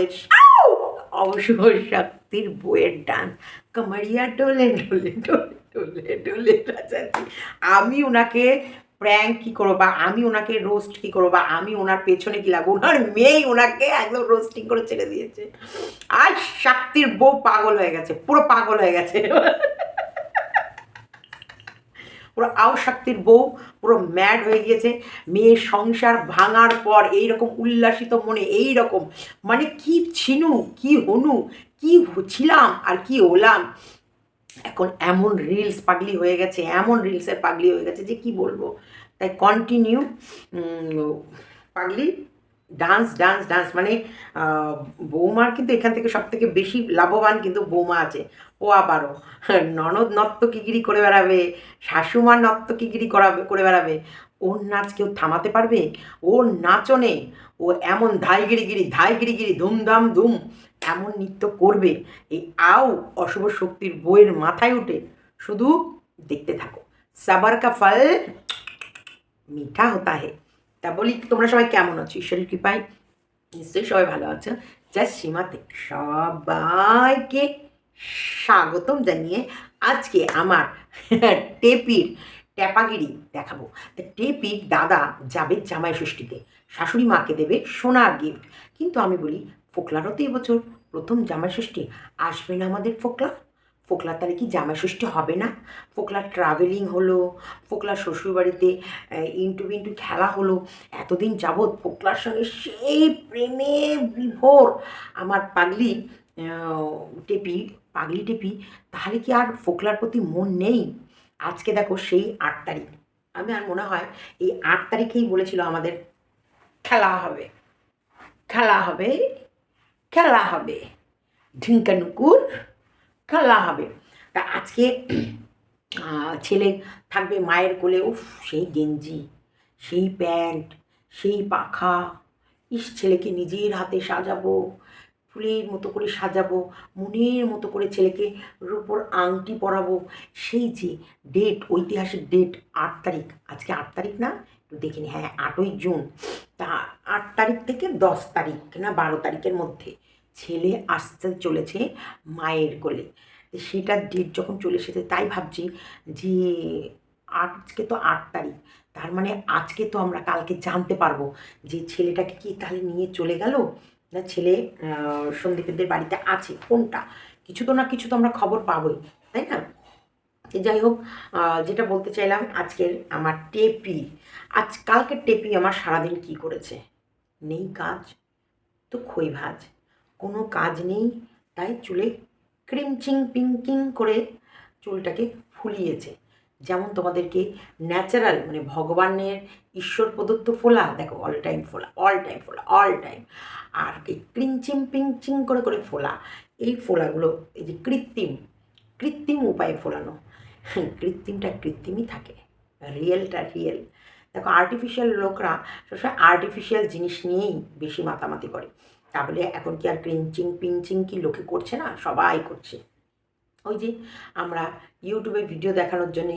আমাদের অবসর শক্তির বইয়ের ডান্স কামারিয়া ডোলে ডোলে ডোলে ডোলে ডোলে রাজাজি, আমি ওনাকে প্র্যাঙ্ক কী করো বা আমি ওনাকে রোস্ট কী করো বা আমি ওনার পেছনে কী লাগবো? ওনার মেয়েই ওনাকে একদম রোস্টিং করে ছেড়ে দিয়েছে। আর শক্তির বউ পাগল হয়ে গেছে, পুরো পাগল হয়ে গেছে। পুরো আও শক্তির বউ, পুরো ম্যাড হয়ে গিয়েছে। মেয়ের সংসার ভাঙার পর এই রকম উল্লাসিত মনে এই রকম মানে কি ছিনু, কি হনু, কি ছিলাম আর কি হলাম। এখন এমন রিলস পাগলি হয়ে গেছে, এমন রিলসের পাগলি হয়ে গেছে যে কি বলব? তাই কন্টিনিউ পাগলি ডান্স ডান্স ডান্স মানে বৌমার কিন্তু এখান থেকে সব থেকে বেশি লাভবান কিন্তু বৌমা আছে। ও আবারও। ননদ নর্তকিগিরি করে বেড়াবে, শাশুমার নর্তকিগিরি করাবে করে বেড়াবে। ওর নাচ কেউ থামাতে পারবে? ওর নাচনে ও এমন ধাই গিরিগিরি ধাই গিরিগিরি ধুমধাম ধুম এমন নৃত্য করবে। এই আও অশুভ শক্তির বইয়ের মাথায় উঠে শুধু দেখতে থাকো। সাবার কা ফল মিঠা হতা হে। তা বলি, তোমরা সবাই কেমন আছো? ঈশ্বরের কৃপায়? নিশ্চয়ই সবাই ভালো আছো। জাস্ট সীমাতে সবাইকে স্বাগতম জানিয়ে আজকে আমার টেপির ট্যাপাগিরি দেখাবো। টেপির দাদা যাবে জামাই ষষ্ঠীতে। শাশুড়ি মাকে দেবে সোনার গিফট কিন্তু আমি বলি, ফোকলারও তো এবছর প্রথম জামাই ষষ্ঠী। আসবে না আমাদের ফোকলা? ফোকলার তাহলে কি জামাই ষষ্ঠী হবে না? ফোকলার ট্রাভেলিং হলো, ফোকলার শ্বশুরবাড়িতে ইন্টু বিন্টু খেলা হলো। এতদিন যাবৎ ফোকলার সঙ্গে সেই প্রেমে বিভোর আমার পাগলি টেপি পাগলি টেপি, তাহলে কি আর ফোকলার প্রতি মন নেই? আজকে দেখো সেই আট তারিখ। আমি আর মনে হয় এই আট তারিখেই বলেছিল আমাদের, খেলা হবে খেলা হবে খেলা হবে, ঢিঙ্কানুকুর, খেলা হবে। তা আজকে ছেলে থাকবে মায়ের কোলে, উফ, সেই গেঞ্জি, সেই প্যান্ট, সেই পাখা, ইস, ছেলেকে নিজের হাতে সাজাবো। ফুলের মতো করে সাজাবো, মনের মতো করে ছেলেকে রূপোর আংটি পরাবো। সেই যে ডেট ঐতিহাসিক ডেট আট তারিখ। আজকে আট তারিখ না? একটু দেখিনি হ্যাঁ আটই জুন। তা আট তারিখ থেকে দশ তারিখ না বারো তারিখের মধ্যে ছেলে আসতে চলেছে মায়ের কোলে। তো সেটার ডেট যখন চলে এসেছে, তাই ভাবছি যে আজকে তো আট তারিখ। তার মানে আজকে তো আমরা কালকে জানতে পারব যে ছেলেটাকে কি তাহলে নিয়ে চলে গেল? ছেলে আহ, সন্দীপের বাড়িতে আছে কোনটা? কিছু তো না কিছু তো আমরা খবর পাবোই তাই না? যাই হোক যেটা বলতে চাইলাম আজকের আমার টেপি। আজ কালকের টেপি আমার সারাদিন কি করেছে? নেই কাজ তো খই ভাজ। কোনো কাজ নেই তাই চুলে ক্রিমচিং পিঙ্কিং করে চুলটাকে ফুলিয়েছে। যেমন তোমাদেরকে ন্যাচারাল মানে ভগবানের ঈশ্বর প্রদত্ত ফোলা, দেখো অল টাইম ফোলা অল টাইম ফোলা অল টাইম আর এই ক্রিঞ্চিং পিংচিং করে করে ফোলা, এই ফোলাগুলো এই যে কৃত্রিম কৃত্রিম উপায়ে ফোলানো কৃত্রিমটা কৃত্রিমই থাকে রিয়েলটা রিয়েল দেখো আর্টিফিশিয়াল লোকরা সবসময় আর্টিফিশিয়াল জিনিস নিয়েই বেশি মাতামাতি করে তা বলে এখন কি আর ক্রিঞ্চিং পিঞ্চিং কি লোকে করছে না? সবাই করছে। ওই যে আমরা ইউটিউবে ভিডিও দেখানোর জন্যে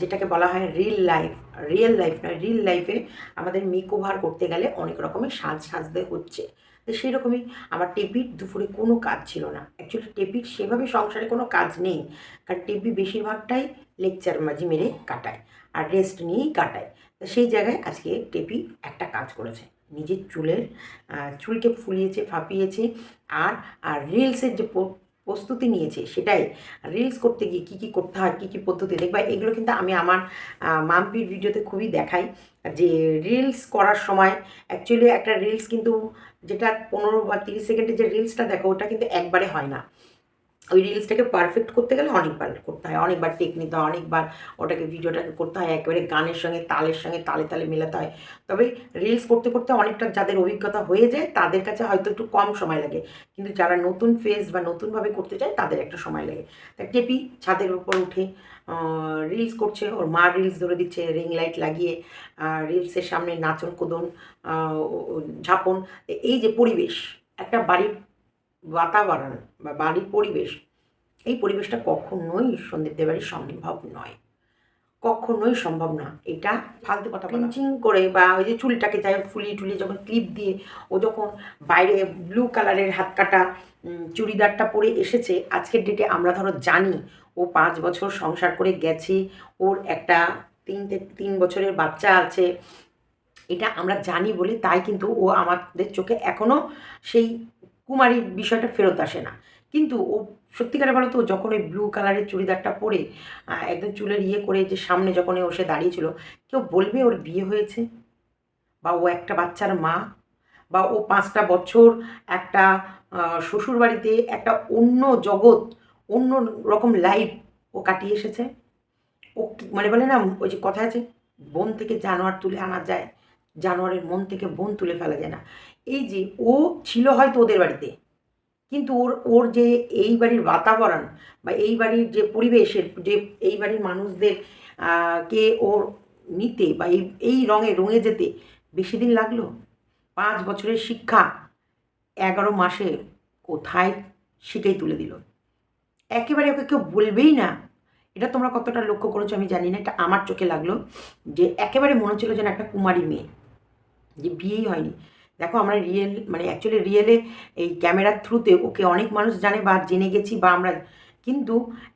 যেটাকে বলা হয় রিল লাইফ রিয়েল লাইফ নয় রিল লাইফে আমাদের মেক ওভার করতে গেলে অনেক রকমের সাজ সাজতে হচ্ছে। তো সেই রকমই আমার টেপির দুপুরে কোনো কাজ ছিল না। অ্যাকচুয়ালি টেপির সেভাবে সংসারে কোনো কাজ নেই, কারণ টেপি বেশিরভাগটাই লেকচার মাঝি মেরে কাটায় আর রেস্ট নিয়েই কাটায়। তো সেই জায়গায় আজকে টেপি একটা কাজ করেছে। নিজের চুলের চুলকে ফুলিয়েছে, ফাঁপিয়েছে আর আর রিলসের যে প্রস্তুতি নিয়েছে, সেটাই। রিলস করতে গিয়ে কী কী করতে হয়, কী কী পদ্ধতি, দেখবা এগুলো কিন্তু আমি আমার মাম্পির ভিডিওতে খুবই দেখাই। যে রিলস করার সময় অ্যাকচুয়ালি একটা রিলস কিন্তু যেটা পনেরো বা তিরিশ সেকেন্ডের যে রিলসটা দেখো, ওটা কিন্তু একবারে হয় না। ওই রিলসটাকে পারফেক্ট করতে গেলে অনেকবার করতে হয়, অনেকবার টেক নিতে হয় অনেকবার ওটাকে, ভিডিওটাকে করতে হয়, একেবারে গানের সঙ্গে, তালের সঙ্গে, তালে তালে মেলাতে হয়। তবে রিলস করতে করতে অনেকটা যাদের অভিজ্ঞতা হয়ে যায়, তাদের কাছে হয়তো একটু কম সময় লাগে। কিন্তু যারা নতুন ফেস বা নতুনভাবে করতে চায়, তাদের একটা সময় লাগে। তা টেপি ছাদের উপর উঠে রিলস করছে, ওর মা রিলস ধরে দিচ্ছে রিং লাইট লাগিয়ে রিলসের সামনে নাচন কোদন ঝাপন। এই যে পরিবেশ, একটা বাড়ির বাতাবরণ বা বাড়ির পরিবেশ, এই পরিবেশটা কখনোই সন্দীপ দেবাড়ির সম্ভব নয়। কখনোই সম্ভব না। এটা ফালতু কথা পিঞ্চিং করে বা ওই যে চুলটাকে যাই হোক ফুলিয়ে টুলিয়ে যখন ক্লিপ দিয়ে ও যখন বাইরে ব্লু কালারের হাত কাটা চুড়িদারটা পরে এসেছে, আজকের ডেটে আমরা ধরো জানি ও পাঁচ বছর সংসার করে গেছে, ওর একটা তিন তিন বছরের বাচ্চা আছে। এটা আমরা জানি বলে তাই কিন্তু ও আমাদের চোখে এখনও সেই কুমারীর বিষয়টা ফেরত আসে না। কিন্তু ও সত্যিকারে বলো তো যখন ওই ব্লু কালারের চুড়িদারটা পরে একদম চুলের ইয়ে করে যে সামনে যখন ও সে দাঁড়িয়েছিল কেউ বলবে ওর বিয়ে হয়েছে? বা ও একটা বাচ্চার মা? বা ও পাঁচটা বছর একটা আহ, শ্বশুরবাড়িতে একটা অন্য জগৎ অন্য রকম লাইফ ও কাটিয়ে এসেছে? ও মানে বলে না ওই যে কথা আছে বন থেকে জানোয়ার তুলে আনা যায় জানোয়ারের মন থেকে বন তুলে ফেলা যায় না। এই যে ও ছিল হয়তো ওদের বাড়িতে, কিন্তু ওর ওর যে এই বাড়ির বাতাবরণ বা এই বাড়ির যে পরিবেশের, যে এই বাড়ির মানুষদের কে ওর নিতে বা এই এই রঙে রঙে যেতে বেশি দিন লাগল? পাঁচ বছরের শিক্ষা এগারো মাসে কোথায় শিখেই তুলে দিল। একেবারে ওকে কেউ বলবেই না। এটা তোমরা কতটা লক্ষ্য করেছ আমি জানি না, এটা আমার চোখে লাগল যে একেবারে মনে হচ্ছিল যেন একটা কুমারী মেয়ে, যে বিয়েই হয়নি। দেখো আমরা রিয়েল মানে অ্যাকচুয়ালি রিয়েলে এই ক্যামেরার থ্রুতে ওকে অনেক মানুষ জানে বা জেনে গেছি বা আমরা, কিন্তু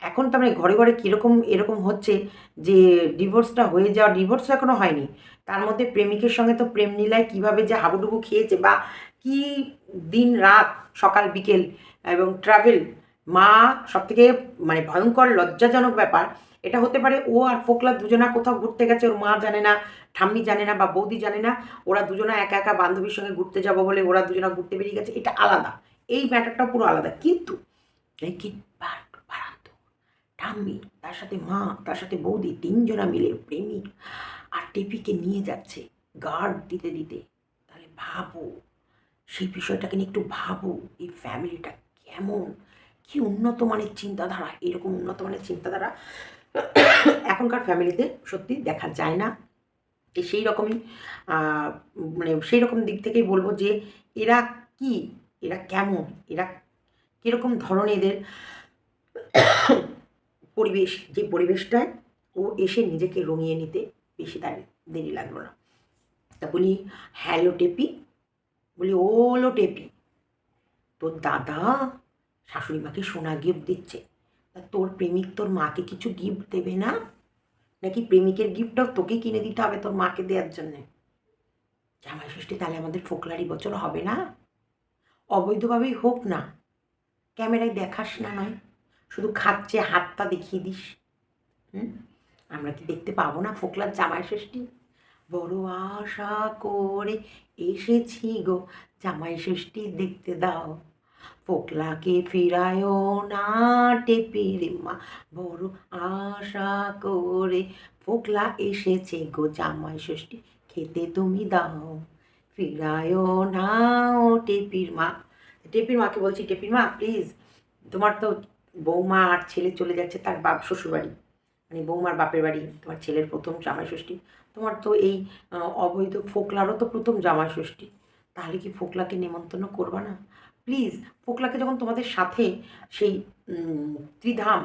এখন তো আমরা ঘরে ঘরে কীরকম, এরকম হচ্ছে যে ডিভোর্সটা হয়ে যাওয়া ডিভোর্স এখনও হয়নি। তার মধ্যে প্রেমিকের সঙ্গে তো প্রেম নীলায় কীভাবে যে হাবুডুবু খেয়েছে বা কি দিন রাত, সকাল, বিকেল এবং ট্রাভেল মা সবথেকে মানে ভয়ঙ্কর, লজ্জাজনক ব্যাপার। এটা হতে পারে ও আর ফোকলা দুজনা কোথাও ঘুরতে গেছে, ওর মা জানে না ঠাম্মি জানে না বা বৌদি জানে না, ওরা দুজনা একা একা বান্ধবীর সঙ্গে ঘুরতে যাব বলে ওরা দুজনা ঘুরতে বেরিয়ে গেছে, এটা আলাদা। এই ম্যাটারটা পুরো আলাদা। কিন্তু ঠাম্মি, তার সাথে মা, তার সাথে বৌদি তিনজনা মিলে প্রেমিক আর টেপিকে নিয়ে যাচ্ছে গার্ড দিতে দিতে। তাহলে ভাবো, সেই বিষয়টাকে নিয়ে একটু ভাবো, এই ফ্যামিলিটা কেমন? কি উন্নত মানের চিন্তাধারা? এরকম উন্নত মানের চিন্তাধারা এখনকার ফ্যামিলিতে সত্যি দেখা যায় না। এই সেই রকমই মানে সেই রকম দিক থেকেই বলব যে এরা কি, এরা কেমন, এরা কীরকম ধরনের এদের পরিবেশ, যে পরিবেশটায় ও এসে নিজেকে রঙিয়ে নিতে বেশি তার দেরি লাগল না। তা বলি, হ্যালো টেপি? বলি, ওলো টেপি, তোর দাদা শাশুড়ি মাকে সোনা গিফট দিচ্ছে, তা তোর প্রেমিক তোর মাকে কিছু গিফট দেবে না? নাকি প্রেমিকের গিফটটাও তোকে কিনে দিতে হবে তোর মাকে দেওয়ার জন্যে? জামাই ষষ্ঠী, তাহলে আমাদের ফোকলারি বছর হবে না? অবৈধভাবেই হোক না। ক্যামেরায় দেখাস না নয়। শুধু খাচ্ছে হাতটা দেখিয়ে দিস। হুম? আমরা কি দেখতে পাবো না ফোকলার জামাই ষষ্ঠী? বড় আশা করে এসেছি গো। জামাই ষষ্ঠী দেখতে দাও। ফোকলাকে ফিরায়ও না টেপির মা। বড় আশা করে ফোকলা এসেছে গো জামাই ষষ্ঠী, খেতে তুমি দাও। ফিরায়ও না ও টেপির মা। টেপির মাকে বলছি, টেপির মা প্লিজ তোমার তো বৌমা আর ছেলে চলে যাচ্ছে তার বাপ শ্বশুরবাড়ি। মানে বৌমার বাপের বাড়ি, তোমার ছেলের প্রথম জামাই ষষ্ঠী। তোমার তো এই অবৈধ ফোকলারও তো প্রথম জামাই ষষ্ঠী। তাহলে কি ফোকলাকে নেমন্তন্ন করবা না? প্লিজ ফোকলাকে যখন তোমাদের সাথে সেই ত্রিধাম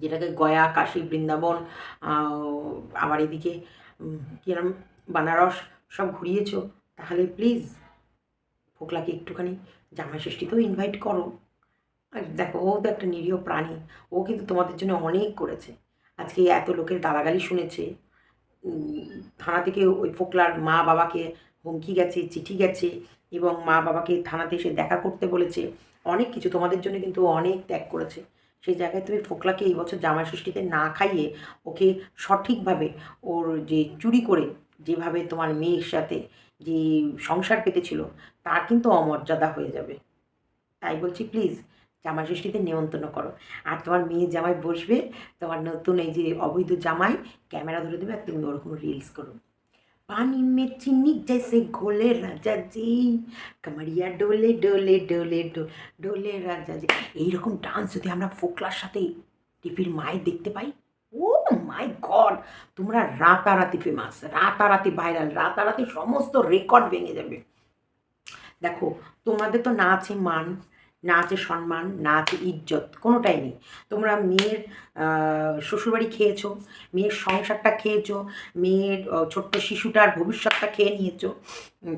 যেটাকে গয়া, কাশী, বৃন্দাবন আবার এদিকে কিরম বানারস, সব ঘুরিয়েছো, তাহলে প্লিজ ফোকলাকে একটুখানি জামাই ষষ্ঠীতেও ইনভাইট করো। আর দেখো, ও তো একটা নিরীহ প্রাণী, ও কিন্তু তোমাদের জন্য অনেক করেছে। আজকে এত লোকের গালাগালি শুনেছে থানা থেকে ওই ফোকলার মা বাবাকে হুমকি গেছে, চিঠি গেছে এবং মা বাবাকে থানাতে এসে দেখা করতে বলেছে। অনেক কিছু তোমাদের জন্য কিন্তু অনেক ত্যাগ করেছে। সেই জায়গায় তুমি ফোকলাকে এই বছর জামাই ষষ্ঠীতে না খাইয়ে ওকে সঠিকভাবে ওর যে চুরি করে, যেভাবে তোমার মেয়ের সাথে যে সংসার পেতেছিল তার কিন্তু অমর্যাদা হয়ে যাবে। তাই বলছি প্লিজ জামাই ষষ্ঠীতে নেমন্তন্ন করো। আর তোমার মেয়ে জামাই বসবে, তোমার নতুন এই যে অবৈধ জামাই, ক্যামেরা ধরে দেবে আর তুমি ওরকম রিলস করো। पानी में चीनी जैसे घोले राजा जी কামারিয়া ডোলে ডোলে ডোলে ডো ডোলে রাজা জি এইরকম ডান্স যদি আমরা ফোকলার সাথে টিপির মায়ের দেখতে পাই ও মাই গড তোমরা রাতারাতি ফেমাস রাতারাতি ভাইরাল রাতারাতি সমস্ত রেকর্ড ভেঙে যাবে দেখো তোমাদের তো না আছে মান না আছে সম্মান, না আছে ইজ্জত, কোনোটাই নেই। তোমরা মেয়ের শ্বশুরবাড়ি খেয়েছো, মেয়ের সংসারটা খেয়েছো, মেয়ের ছোট্ট শিশুটার ভবিষ্যৎটা খেয়ে নিয়েছো।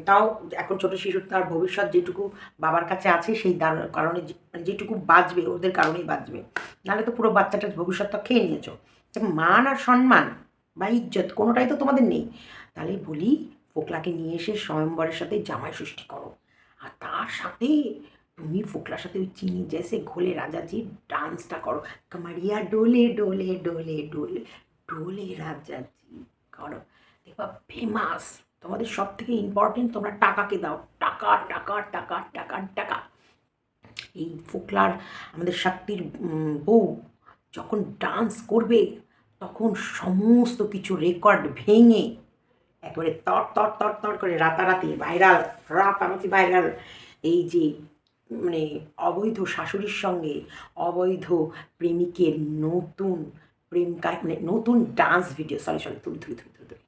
তাও এখন ছোট শিশুর তার ভবিষ্যৎ যেটুকু বাবার কাছে আছে, সেই কারণে মানে যেটুকু বাঁচবে, ওদের কারণেই বাঁচবে। নাহলে তো পুরো বাচ্চাটার ভবিষ্যৎটা খেয়ে নিয়েছো। মান আর সম্মান বা ইজ্জত কোনোটাই তো তোমাদের নেই। তাহলে বলি, ফোকলাকে নিয়ে এসে স্বয়ম্বরের সাথে জামাই সৃষ্টি করো। আর তার সাথে তুমি ফোকলার সাথে ওই চিনি জেসে ঘোলে রাজাজি, ডান্সটা করো। কামারিয়া, ডোলে ডোলে ডোলে ডোলে ডোলে রাজাজি করো। দেখবা ফেমাস তোমাদের সব থেকে ইম্পর্টেন্ট তোমরা টাকাকে দাও। টাকা টাকা টাকা টাকা টাকা। এই ফোকলার আমাদের শক্তির বউ যখন ডান্স করবে, তখন সমস্ত কিছু রেকর্ড ভেঙে একবারে তর তর তর তর করে রাতারাতি ভাইরাল রাতারাতি ভাইরাল এই যে মানে অবৈধ শাশুড়ির সঙ্গে অবৈধ প্রেমিকের নতুন প্রেম মানে নতুন ডান্স ভিডিও সরি সরি তুলি তুলি তুলি তুলি তুলি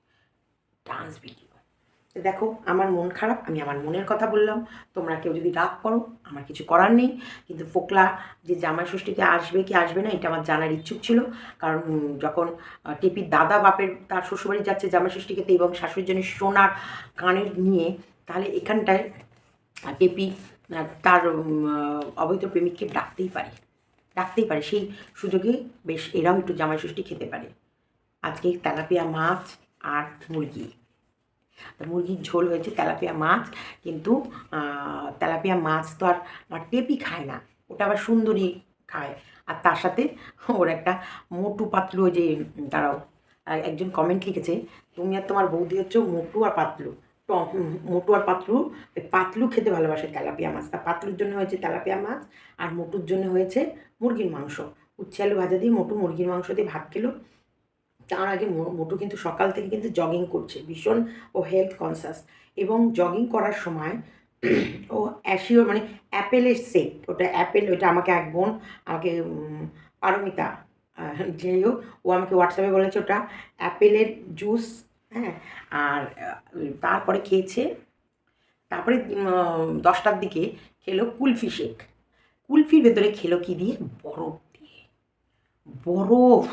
ডান্স ভিডিও দেখো, আমার মন খারাপ, আমি আমার মনের কথা বললাম। তোমরা কেউ যদি রাগ করো, আমার কিছু করার নেই। কিন্তু ফোকলা, যে জামাই ষষ্ঠীতে আসবে কি আসবে না, এটা আমার জানার ইচ্ছুক ছিল। কারণ যখন টেপির দাদা বাপের, তার শ্বশুরবাড়ি যাচ্ছে জামাই ষষ্ঠী খেতে এবং শাশুড়ির জন্য সোনার কানের নিয়ে, তাহলে এখানটায় টেপি তার অবৈধ প্রেমিককে ডাকতেই পারে। ডাকতেই পারে। সেই সুযোগে বেশ এরাও একটু জামাই ষষ্ঠী খেতে পারে। আজকে তেলাপিয়া মাছ আর মুরগি। মুরগির ঝোল হয়েছে তেলাপিয়া মাছ, কিন্তু তেলাপিয়া মাছ তো আর টেপি খায় না। ওটা আবার সুন্দরী খায়। আর তার সাথে ওর একটা মোটু পাতলু যে দাঁড়াও একজন কমেন্ট লিখেছে, তুমি আর তোমার বৌদি হচ্ছে মোটু আর পাতলু। মোটু আর পাতলু পাতলু খেতে ভালোবাসে তেলাপিয়া মাছ। তা পাতলুর জন্য হয়েছে তেলাপিয়া মাছ আর মোটুর জন্য হয়েছে মুরগির মাংস। উচ্ছে আলু ভাজা দিয়ে মোটু মুরগির মাংস দিয়ে ভাত খেলো। তার আগে মোটু কিন্তু সকাল থেকে কিন্তু জগিং করছে, ভীষণ ও হেলথ কনসাস এবং জগিং করার সময় ও অ্যাসিওর মানে অ্যাপেলের সেট ওটা অ্যাপেল ওটা আমাকে এক বোন, আমাকে পারমিতা যাই হোক, ও আমাকে হোয়াটসঅ্যাপে বলেছে ওটা অ্যাপেলের জুস হ্যাঁ আর তারপরে খেয়েছে, তারপরে দশটার দিকে খেলো কুলফি শেক। কুলফির ভেতরে খেলো কি দিয়ে? বরফ দিয়ে। বরফ!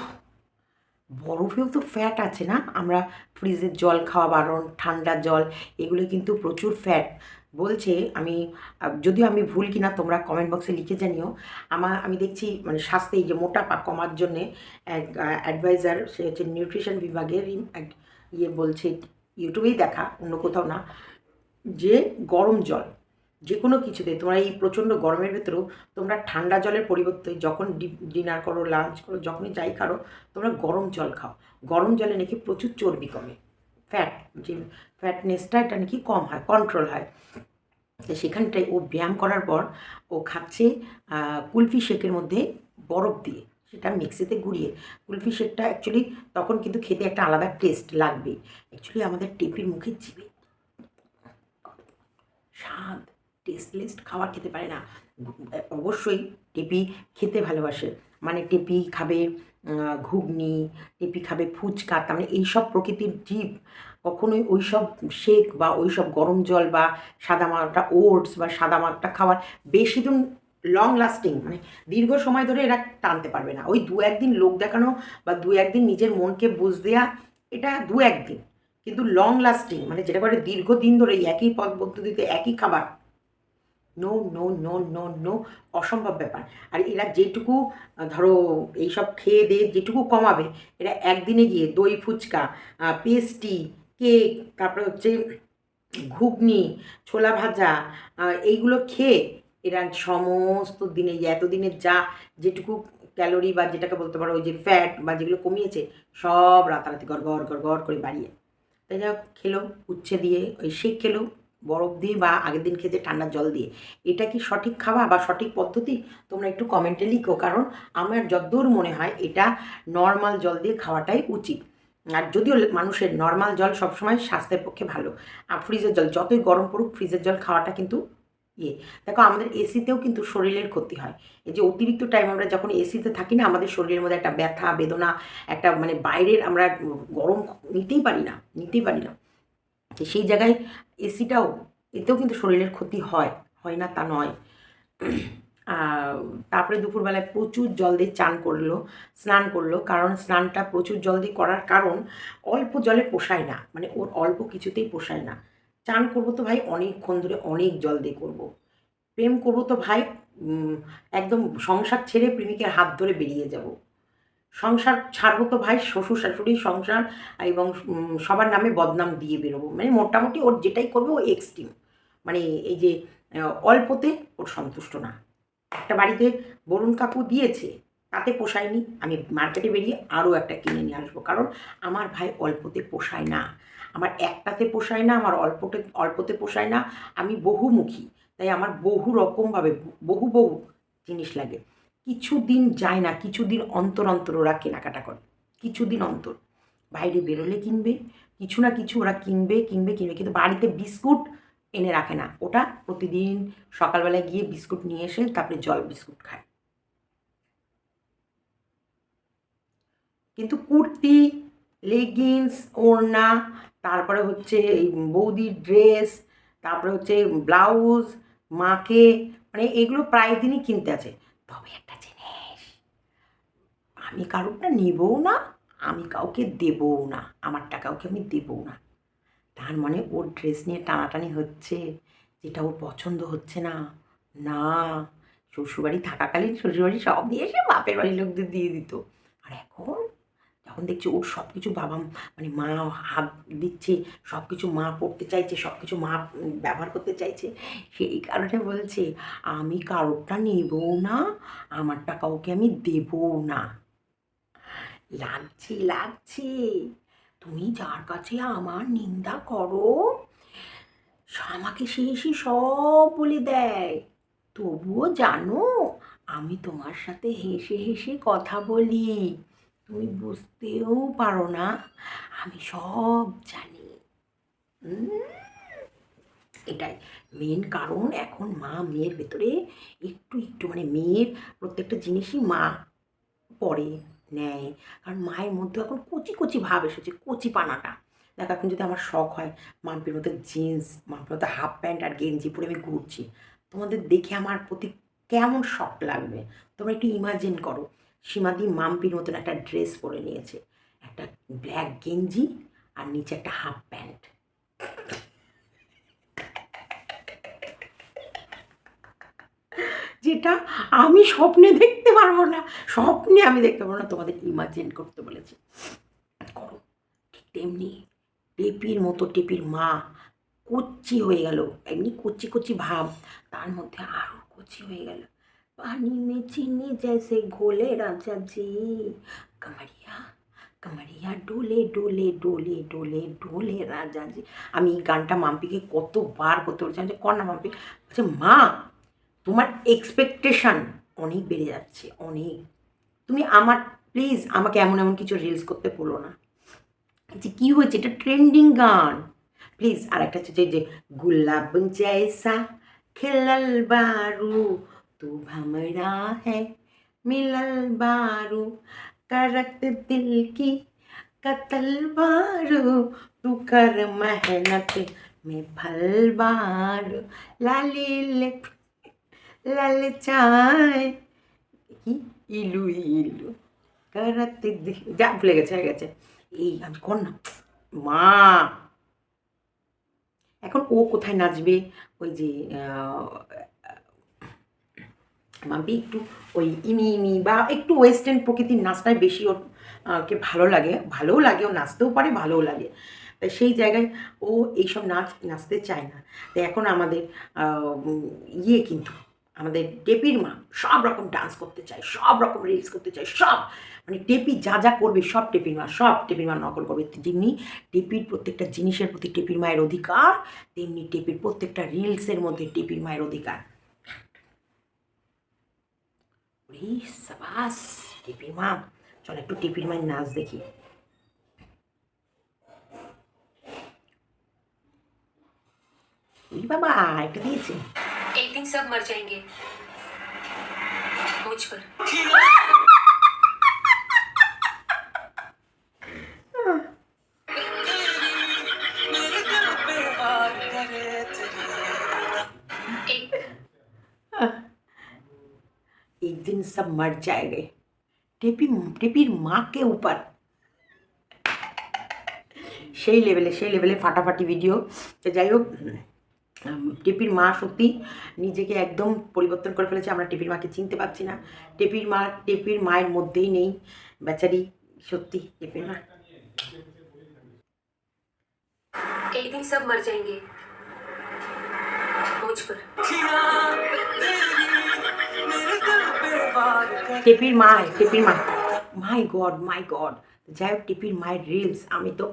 বরফেও তো ফ্যাট আছে না? আমরা ফ্রিজের জল খাওয়া বারণ, ঠান্ডা জল, এগুলো কিন্তু প্রচুর ফ্যাট বলছে, আমি যদিও আমি ভুল কিনা, তোমরা কমেন্ট বক্সে লিখে জানিও। আমার, আমি দেখছি মানে স্বাস্থ্যে এই যে মোটাপা কমার জন্যে এক অ্যাডভাইজার সে হচ্ছে নিউট্রিশন বিভাগের, এক ইয়ে বলছে, ইউটিউবেই দেখা, অন্য কোথাও না, যে গরম জল, যে কোনো কিছুতে, তোমরা এই প্রচণ্ড গরমের ভেতরেও তোমরা ঠান্ডা জলের পরিবর্তে যখন ডিনার করো, লাঞ্চ করো, যখনই যাই খাও তোমরা গরম জল খাও। গরম জলে নাকি প্রচুর চর্বি কমে। ফ্যাট, যে ফ্যাটনেসটা এটা নাকি কম হয়, কন্ট্রোল হয়। তো সেখানটায় ও ব্যায়াম করার পর ও খাচ্ছে কুলফি শেকের মধ্যে বরফ দিয়ে। সেটা মিক্সিতে গুঁড়িয়ে, কুলফি শেকটা অ্যাকচুয়ালি তখন কিন্তু খেতে একটা আলাদা টেস্ট লাগবে অ্যাকচুয়ালি আমাদের টেপির মুখে জিবে স্বাদ টেস্টলেস খাবার খেতে পারে না। অবশ্যই টেপি খেতে ভালোবাসে। মানে টেপি খাবে ঘুগনি, টেপি খাবে ফুচকা, তার মানে এইসব প্রকৃতির জীব কখনোই ওই সব শেক বা ওই সব গরম জল বা সাদা মাটা ওটস বা সাদা মাটা খাবার বেশি দিন লং লাস্টিং মানে দীর্ঘ সময় ধরে এরা টানতে পারবে না। ওই দু একদিন লোক দেখানো বা দু একদিন নিজের মনকে বুঝ দেওয়া এটা দু একদিন। কিন্তু লং লাস্টিং মানে যেটা করে দীর্ঘদিন ধরে একই পদ পদ্ধতিতে একই খাবার no no no no no অসম্ভব ব্যাপার। আর এরা যেটুকু, ধরো, এইসব খেয়ে দিয়ে যেটুকু কমাবে, এরা একদিনে গিয়ে দই, ফুচকা পেস্টি, কেক, তারপরে হচ্ছে ঘুগনি, ছোলা ভাজা এইগুলো খেয়ে এরা সমস্ত দিনে এতদিনের যা যেটুকু ক্যালোরি বা যেটাকে বলতে পারো ওই যে ফ্যাট বা যেগুলো কমিয়েছে, সব রাতারাতি গড় গড় গড় গড় করে বাড়িয়ে। তাই যাই খেলো, উচ্ছে দিয়ে, ওই শেক খেলো, বরফ দিয়ে বা আগের দিন খেতে ঠান্ডা জল দিয়ে। এটা কি সঠিক খাওয়া বা সঠিক পদ্ধতি? তোমরা একটু কমেন্টে লিখো, কারণ আমার যদ্দূর মনে হয় এটা নর্মাল জল দিয়ে খাওয়াটাই উচিত। আর যদিও মানুষের নর্মাল জল সবসময় স্বাস্থ্যের পক্ষে ভালো। আর ফ্রিজের জল, যতই গরম পড়ুক ফ্রিজের জল খাওয়াটা কিন্তু ইয়ে। দেখো, আমাদের এসিতেও কিন্তু শরীরের ক্ষতি হয়। এই যে অতিরিক্ত টাইম আমরা যখন এসিতে থাকি না, আমাদের শরীরের মধ্যে একটা ব্যথা, বেদনা, একটা মানে বাইরের আমরা গরম নিতেই পারি না, নিতেই পারি না। তো সেই জায়গায় এসিটাও এতেও কিন্তু শরীরের ক্ষতি হয় হয় না তা নয়। তারপরে দুপুরবেলায় প্রচুর জল দিয়ে চান করল, স্নান করল, কারণ স্নানটা প্রচুর জল দিয়ে করার কারণ অল্প জলে পোষায় না মানে ওর অল্প কিছুতেই পোষায় না। চান করব তো ভাই অনেকক্ষণ ধরে অনেক জল দিয়ে করব। প্রেম করব তো ভাই একদম সংসার ছেড়ে প্রেমিকের হাত ধরে বেরিয়ে যাব। সংসার ছাড়বো তো ভাই, শ্বশুর শাশুড়ি, সংসার এবং সবার নামে বদনাম দিয়ে বেরোবো। মানে মোটামুটি ওর যেটাই করবে ও এক্সট্রিম মানে এই যে অল্পতে ওর সন্তুষ্ট না। একটা বাড়িতে বরুণ কাকু দিয়েছে, তাতে পোষায়নি। আমি মার্কেটে বেরিয়ে আরও একটা কিনে নিয়ে আসব। কারণ আমার ভাই অল্পতে পোষায় না। আমার একটাতে পোষায় না, আমার অল্পতে অল্পতে পোষায় না, আমি বহুমুখী। তাই আমার বহু রকমভাবে বহু বহু জিনিস লাগে। কিছুদিন যায় না, কিছুদিন অন্তর অন্তর ওরা কেনাকাটা করে। কিছুদিন অন্তর। বাইরে বেরোলে কিনবে, কিছু না কিছু ওরা কিনবে কিনবে কিনবে। কিন্তু বাড়িতে বিস্কুট এনে রাখে না। ওটা প্রতিদিন সকালবেলায় গিয়ে বিস্কুট নিয়ে এসে তারপরে জল বিস্কুট খায়। কিন্তু কুর্তি, লেগিংস, ওড়না তারপরে হচ্ছে এই বৌদির ড্রেস তারপরে হচ্ছে ব্লাউজ মাকে মানে এগুলো প্রায় দিনই কিনতে আছে। তবে একটা জিনিস, আমি কারোরটা নেবও না, আমি কাউকে দেবও না আমার টাকাওকে আমি দেবও না। তার মানে ওর ড্রেস নিয়ে টানাটানি হচ্ছে, যেটা ওর পছন্দ হচ্ছে না না, শ্বশুরবাড়ি থাকাকালীন শ্বশুরবাড়ি সব দিয়ে এসে বাপের বাড়ির লোকদের দিয়ে দিত। আর এখন যখন দেখছি ওর সব কিছু বাবা মানে মা হাত দিচ্ছে সব কিছু মা পড়তে চাইছে সব কিছু মা ব্যবহার করতে চাইছে। সেই কারণে বলছে, আমি কারোরটা নেবও না, আমারটা কাউকে আমি দেবও না। লাগছে লাগছে। তুমি যার কাছে আমার নিন্দা করো, আমাকে সে এসে সব বলে দেয়। তবুও জানো, আমি তোমার সাথে হেসে হেসে কথা বলি। তুমি বুঝতেও পারো না, আমি সব জানি। এটাই মেন কারণ এখন মা মেয়ের ভেতরে একটু একটু মানে মেয়ের প্রত্যেকটা জিনিসই মা পরে নেয়। কারণ মায়ের মধ্যে এখন কচি কচি ভাব এসেছে, কচি পানাটা। দেখ, এখন যদি আমার শখ হয়, মাম্পির মতো জিন্স মাম্পির মতো হাফ প্যান্ট আর গেঞ্জি পরে আমি ঘুরছি, তোমাদের দেখে আমার প্রতি কেমন শখ লাগবে? তোমরা একটু ইমাজিন করো। সীমাদি মাম্পির মতন একটা ড্রেস পরে নিয়েছে। একটা ব্ল্যাক গেঞ্জি আর নিচে একটা হাফ প্যান্ট। যেটা আমি স্বপ্নে দেখতে পারব না। স্বপ্নে আমি দেখতে পারব না, তোমাদের ইমাজিন করতে বলেছি। করো। ঠিক তেমনি টেপির মতো টেপির মা কচি হয়ে গেল, এমনি কচি কচি ভাব, তার মধ্যে আরও কচি হয়ে গেল। पानी में चीनी जैसे घोले राजा जी। कमरिया কামারিয়া ডোলে ডোলে ডোলে ডোলে ডোলে রাজা যে আমি এই গানটা মাম্পিকে কতবার করতে বলছিলাম যে কর না মাম্পি। বলছে মা, তোমার এক্সপেকটেশান অনেক বেড়ে যাচ্ছে, অনেক। তুমি আমার প্লিজ আমাকে এমন এমন কিছু রিলস করতে বলো না। যে কী হয়েছে? এটা ট্রেন্ডিং গান। প্লিজ আর একটা হচ্ছে যে গুল্লাব জয়সা খেলাল বারু तू भमरा है मिलल बारू करत दिल की कतल बारू तू कर मेहनत में फल बारू लाली लिप লাল চায় কি ইলু ইলু কারাতে দি- যা ভুলে গেছে হয়ে গেছে এই আমি কর না মা এখন ও কোথায় নাচবে ওই যে আহ, মাম্পি একটু ওই ইমি ইমি বা একটু ওয়েস্টার্ন প্রকৃতির নাচটাই বেশি ওর কে ভালো লাগে। ভালোও লাগে, ও নাচতেও পারে, ভালোও লাগে। তাই সেই জায়গায় ও এইসব নাচ, নাচতে চায় না। তাই এখন আমাদের ইয়ে কিন্তু, আমাদের টেপির মা সব রকম ডান্স করতে চায়, সব রকম রিলস করতে চায়, সব। মানে টেপি যা যা করবে, সব টেপির মা, সব টেপির মা নকল করবে। যেমনি টেপির প্রত্যেকটা জিনিসের প্রতি টেপির মায়ের অধিকার, তেমনি টেপির প্রত্যেকটা রিলসের মধ্যে টেপির মায়ের অধিকার। ওরে সাবাস টেপির মা চল একটু টেপির মায়ের নাচ দেখি ওই বাবা একটা দিয়েছে एक दिन सब मर जाएंगे मुझ पर दिन सब मर जाएंगे টেপি টেপির মাকে উপার সেই লেভেলে সেই লেভেলে ফাটাফাটি ভিডিও তো যাই হোক উম, টেপির মা সত্যি নিজেকে একদম পরিবর্তন করে ফেলেছে আমরা টেপির মাকে চিনতে পারছি না টেপির মা টেপির মায়ের মধ্যেই নেই বেচারি সত্যি টেপির মা एक दिन सब मर जाएंगे मुझ पर টেপির মা টেপির মা মাই গড মাই গড যাই হোক, টেপির মায়ের রিলস আমি তো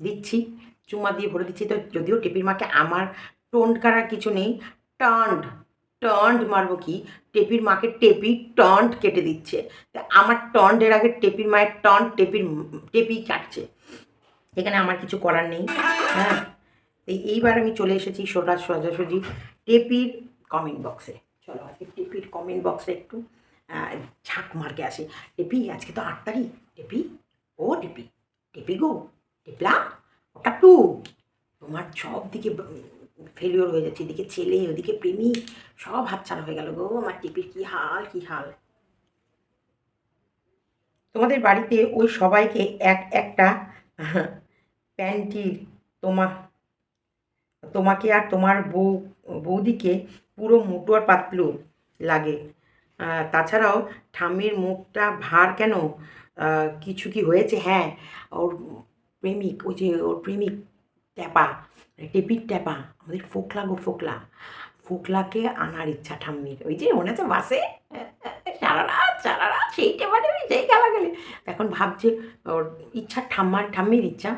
দিচ্ছি, চুমা দিয়ে ভরে দিচ্ছি। তো যদিও টেপির মাকে আমার টোন্ড করার কিছু নেই, টন্ড টন্ড মারবো কি? টেপির মাকে টেপি টন্ড কেটে দিচ্ছে। আমার টন্ডের আগে টেপির মায়ের টন্ড, টেপির, টেপি কাটছে। এখানে আমার কিছু করার নেই। হ্যাঁ। এই, এইবার আমি চলে এসেছি সোজা সোজাসুজি টেপির কমেন্ট বক্সে চলো, আজকে টেপির কমেন্ট বক্সে একটু ঝাঁক মারকে আসি। টেপি, আজকে তো আট তারিখ। টেপি, ও টেপি টেপি গো, টেপলা, ওটা টু। তোমার সব দিকে ফেলিওর হয়ে যাচ্ছে, এদিকে ছেলে, ওদিকে প্রেমিক, সব হাতছাড়া হয়ে গেল গো, আমার টেপির কী হাল কী হাল? তোমাদের বাড়িতে ওই সবাইকে এক একটা প্যান্টির তোমা তোমাকে আর তোমার বউ, বৌদিকে পুরো মোটো আর পাতলু লাগে। তাছাড়াও ঠাম্মির মুখটা ভার কেন? কিছু কি হয়েছে? হ্যাঁ ওর প্রেমিক, ওই যে ওর প্রেমিক ট্যাপা, টেপির ট্যাপা, আমাদের ফোকলা গো ফোকলা। ফোকলাকে আনার ইচ্ছা ঠাম্মির। ওই যে মনে আছে বাসে সারা রাত সারা রাত সেই টেপা টেপি সেই খেলা গেলে এখন ভাবছে ওর ইচ্ছা, ঠাম্মার, ঠাম্মির ইচ্ছা।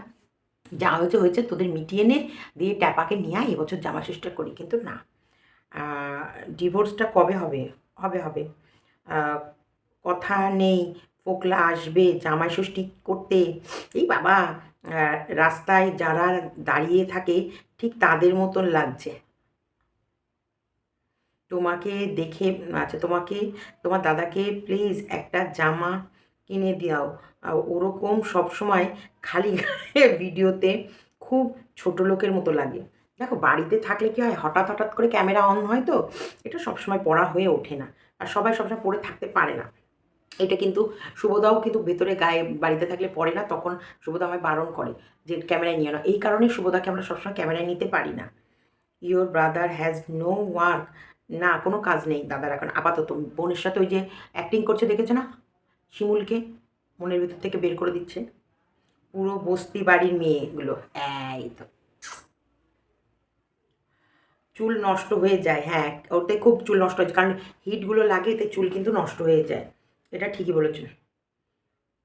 যা হয়েছে হয়েছে, তোদের মিটিয়ে নে, দিয়ে ট্যাপাকে নিয়ে আয়, এবছর জামা ষষ্ঠী করি। কিন্তু না ডিভোর্সটা কবে হবে? হবে হবে। কথা নেই, ফোকলা আসবে, জামাই ষষ্ঠী করতে। এই বাবা রাস্তায় যারা দাঁড়িয়ে থাকে, ঠিক তাদের মতন লাগছে। তোমাকে দেখে আচ্ছা তোমাকে, তোমার দাদাকে প্লিজ একটা জামা কিনে দাও ওরকম সবসময় খালি গায়ে ভিডিওতে খুব ছোট লোকের মতো লাগে। দেখো, বাড়িতে থাকলে কি হয়, হঠাৎ হঠাৎ করে ক্যামেরা অন হয় তো? এটা সবসময় পড়া হয়ে ওঠে না। আর সবাই সবসময় পড়ে থাকতে পারে না। এটা কিন্তু শুভদাও কিন্তু ভেতরে গায়ে, বাড়িতে থাকলে পড়ে না, তখন শুভদা আমায় বারণ করে যে, ক্যামেরায় নিয়ে না। এই কারণে শুভদাকে আমরা সবসময় ক্যামেরায় নিতে পারি না। Your brother has no work না, কোনো কাজ নেই দাদার এখন। আপাতত বোনের সাথে ওই যে অ্যাক্টিং করছে, দেখেছ না? শিমুলকে মনের ভিতর থেকে বের করে দিচ্ছে। পুরো বস্তি বাড়ির মেয়েগুলো। এই তো। চুল নষ্ট হয়ে যায় হ্যাঁ। ওতে খুব চুল নষ্ট হয়েছে, কারণ হিটগুলো লাগে, এতে চুল কিন্তু নষ্ট হয়ে যায়। এটা ঠিকই বলেছ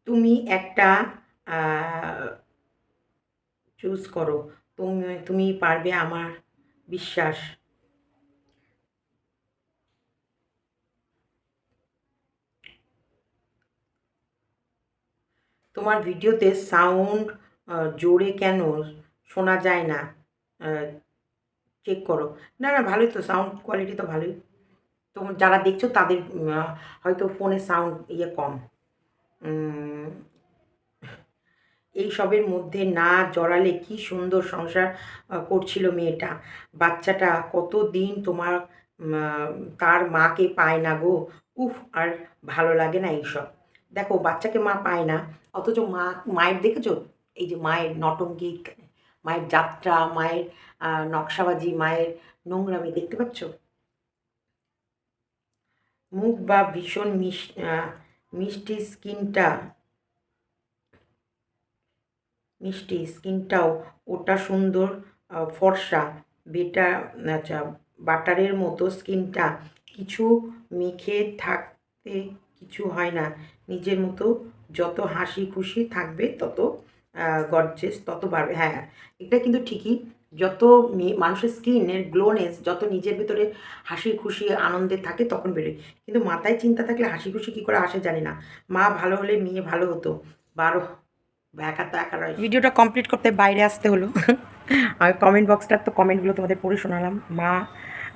তুমি একটা চুজ করো। তুমি তুমি পারবে আমার বিশ্বাস। তোমার ভিডিওতে সাউন্ড জোরে কেন শোনা যায় না? চেক করো। না না, ভালোই তো সাউন্ড কোয়ালিটি তো ভালোই। তোমার যারা দেখছ তাদের হয়তো ফোনে সাউন্ড ইয়ে কম। এই সবের মধ্যে না জড়ালে কি সুন্দর সংসার করছিল মেয়েটা। বাচ্চাটা কত দিন তোমার তার মাকে পায় না গো? উফ, আর ভালো লাগে না এইসব। দেখো বাচ্চাকে মা পায় না। অথচ মা মায়ের দেখেছ? এই যে মায়ের নটঙ্কি মায়ের যাত্রা মায়ের নকশাবাজি মায়ের নোংরামি দেখতে পাচ্ছ? মুখ বা ভীষণ আহ, মিষ্টি স্কিনটা মিষ্টি স্কিনটাও ওটা সুন্দর ফর্সা বেটা আচ্ছা বাটারের মতো স্কিনটা। কিছু মেখে থাকতে কিছু হয় না। নিজের মতো যত হাসি খুশি থাকবে, তত গডজেস তত বাড়বে। হ্যাঁ এটা কিন্তু ঠিকই। যত মানুষের স্কিনের গ্লোনেস যত নিজের ভিতরে হাসি খুশি, আনন্দে থাকে, তখন বেরোয় কিন্তু মাথায় চিন্তা থাকলে হাসি খুশি কী করে আসে জানি না। মা ভালো হলে মেয়ে ভালো হতো। বারো, একা তো একা রয় ভিডিওটা কমপ্লিট করতে বাইরে আসতে হলো। আর কমেন্ট বক্সটার তো কমেন্টগুলো তোমাদের পড়ে শোনালাম। মা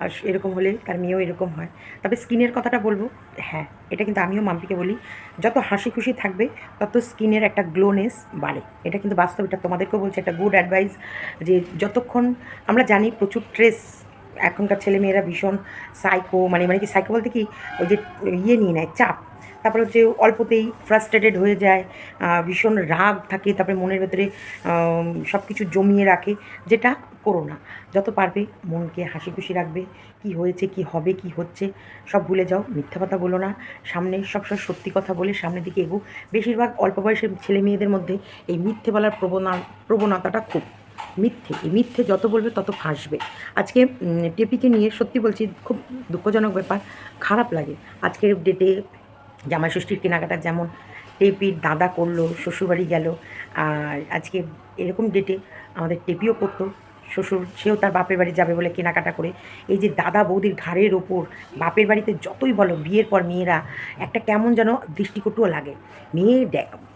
আর এরকম হলে তার মেয়েও এরকম হয়। তবে স্কিনের কথাটা বলব হ্যাঁ এটা কিন্তু আমিও মাম্পিকে বলি, যত হাসি খুশি থাকবে, তত স্কিনের একটা গ্লোনেস বাড়ে। এটা কিন্তু বাস্তব, এটা তোমাদেরকেও বলছে, একটা গুড অ্যাডভাইস যে যতক্ষণ আমরা জানি প্রচুর স্ট্রেস এখনকার ছেলেমেয়েরা ভীষণ সাইকো মানে মানে কি সাইকো বলতে কি, ওই যে ইয়ে নিয়ে নেয়, চাপ। তারপরে হচ্ছে অল্পতেই ফ্রাস্ট্রেটেড হয়ে যায় ভীষণ রাগ থাকে, তারপরে মনের ভেতরে সব কিছু জমিয়ে রাখে, যেটা করো না। যত পারবে মনকে হাসি খুশি রাখবে। কি হয়েছে, কি হবে, কি হচ্ছে, সব ভুলে যাও, মিথ্যা কথা বলো না। সামনে সবসময় সত্যি কথা বলে সামনের দিকে এগো। বেশিরভাগ অল্প বয়সের ছেলে মেয়েদের মধ্যে এই মিথ্যে বলার প্রবণা প্রবণতাটা খুব মিথ্যে। এই মিথ্যে যত বলবে তত ফাঁসবে। আজকে টেপিকে নিয়ে সত্যি বলছি, খুব দুঃখজনক ব্যাপার। খারাপ লাগে। আজকের ডেটে জামাই ষষ্ঠীর কেনাকাটা যেমন টেপির দাদা করল, শ্বশুরবাড়ি গেল। আর আজকে এরকম ডেটে আমাদের টেপিও করতো। শ্বশুর, সেও তার বাপের বাড়ি যাবে বলে কেনাকাটা করে। এই যে দাদা বৌদির ঘাড়ের ওপর, বাপের বাড়িতে যতই বলো বিয়ের পর মেয়েরা, একটা কেমন যেন দৃষ্টিকটুও লাগে। মেয়ে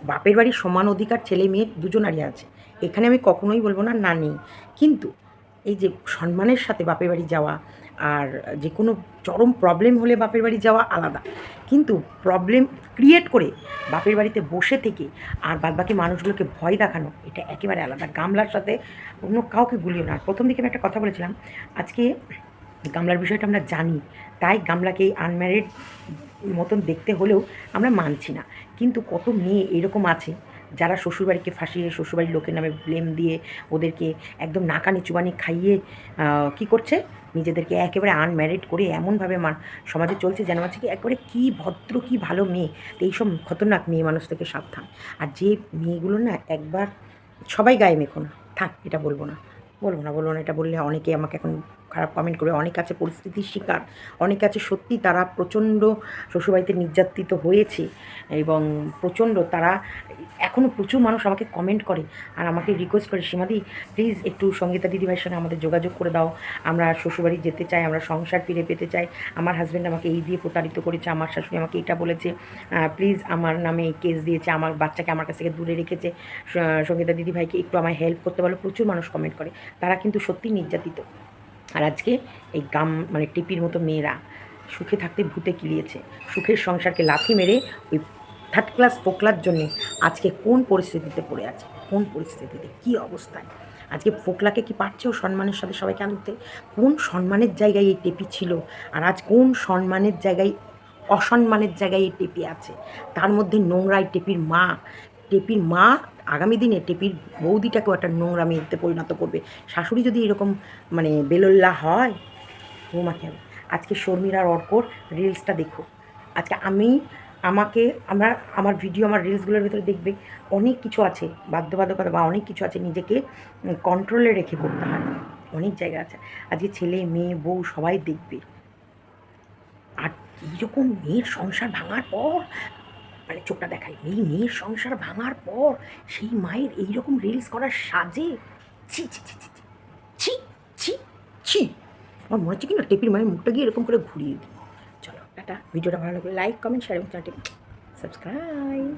বাপের বাড়ির সমান অধিকার, ছেলে মেয়ে দুজনারই আছে। এখানে আমি কখনোই বলব না না নেই। কিন্তু এই যে সম্মানের সাথে বাপের বাড়ি যাওয়া, আর যে কোনো চরম প্রবলেম হলে বাপের বাড়ি যাওয়া আলাদা। কিন্তু প্রবলেম ক্রিয়েট করে বাপের বাড়িতে বসে থেকে আর বাদবাকি মানুষগুলোকে ভয় দেখানো, এটা একেবারে আলাদা। গামলার সাথে অন্য কাউকে গুলিও না। প্রথম দিকে আমি একটা কথা বলেছিলাম, আজকে গামলার বিষয়টা আমরা জানি, তাই গামলাকে আনম্যারিড মতন দেখতে হলেও আমরা মানছি না। কিন্তু কত মেয়ে এরকম আছে যারা শ্বশুরবাড়িকে ফাঁসিয়ে শ্বশুরবাড়ির লোকের নামে ব্লেম দিয়ে ওদেরকে একদম নাকানি চুবানি খাইয়ে কি করছে? নিজেদেরকে একেবারে আনম্যারিড করে এমনভাবে মান সমাজে চলছে যেন হচ্ছে কি একেবারে কী ভদ্র, কী ভালো মেয়ে। তো এইসব খতরনাক মেয়ে মানুষ থেকে সাবধান। আর যে মেয়েগুলো না একবার সবাই গায়ে মেখো না। থাক, এটা বলব না। বলব না বলব না, এটা বললে অনেকে আমাকে এখন খারাপ কমেন্ট করবে অনেক আছে পরিস্থিতির শিকার, অনেক আছে সত্যি তারা প্রচণ্ড শ্বশুরবাড়িতে নির্যাতিত হয়েছে এবং প্রচণ্ড তারা এখনও প্রচুর মানুষ আমাকে কমেন্ট করে আর আমাকে রিকোয়েস্ট করে, সীমাদি প্লিজ একটু সঙ্গীতা দিদিভাইয়ের সঙ্গে আমাদের যোগাযোগ করে দাও, আমরা শ্বশুরবাড়ি যেতে চাই, আমরা সংসার ফিরে পেতে চাই, আমার হাজব্যান্ড আমাকে এই দিয়ে প্রতারিত করেছে, আমার শাশুড়ি আমাকে এটা বলেছে প্লিজ আমার নামে কেস দিয়েছে, আমার বাচ্চাকে আমার কাছ থেকে দূরে রেখেছে সঙ্গীতা দিদিভাইকে একটু আমায় হেল্প করতে বলো। প্রচুর মানুষ কমেন্ট করে, তারা কিন্তু সত্যি নির্যাতিত। আর আজকে এই গাম মানে টিপির মতো মেয়েরা সুখে থাকতে ভূতে কিলিয়েছে। সুখের সংসারকে লাথি মেরে ওই থার্ড ক্লাস ফোকলার জন্য আজকে কোন পরিস্থিতিতে পড়ে আছে? কোন পরিস্থিতিতে? কী অবস্থায়? আজকে ফোকলাকে কি পারছে ও সম্মানের সাথে সবাইকে আনতে? কোন সম্মানের জায়গায় এই টেপি ছিল? আর আজ কোন সম্মানের জায়গায়, অসম্মানের জায়গায় এই টেপি আছে? তার মধ্যে নোংরাই টেপির মা। টেপির মা আগামী দিনে টেপির বৌদিটাকেও একটা নোংরা মেয়েতে পরিণত করবে। শাশুড়ি যদি এরকম মানে বেলোল্লা হয় বৌমাকে হবে? আজকে শর্মিলার অর্কর রিলসটা দেখো। আজকে আমি, আমাকে, আমরা, আমার ভিডিও আমার রিলসগুলোর ভিতরে দেখবে অনেক কিছু আছে, বাধ্যবাধকতা বা অনেক কিছু আছে নিজেকে কন্ট্রোলে রেখে করতে হয়। অনেক জায়গা আছে। আজকে ছেলে, মেয়ে, বউ সবাই দেখবে। আর এইরকম মেয়ের সংসার ভাঙার পর মানে চোখটা দেখাই। এই মেয়ের সংসার ভাঙার পর সেই মায়ের এই রকম রিলস করার সাজে ছি ছি ছি ছি ছি, ছি ছি আমার মনে হচ্ছে কি না টেপির মায়ের মুখটা গিয়ে এরকম করে ঘুরিয়ে দিই। চলো একটা ভিডিওটা ভালো লাগলে লাইক কমেন্ট শেয়ার এবং চ্যানেলটি সাবস্ক্রাইব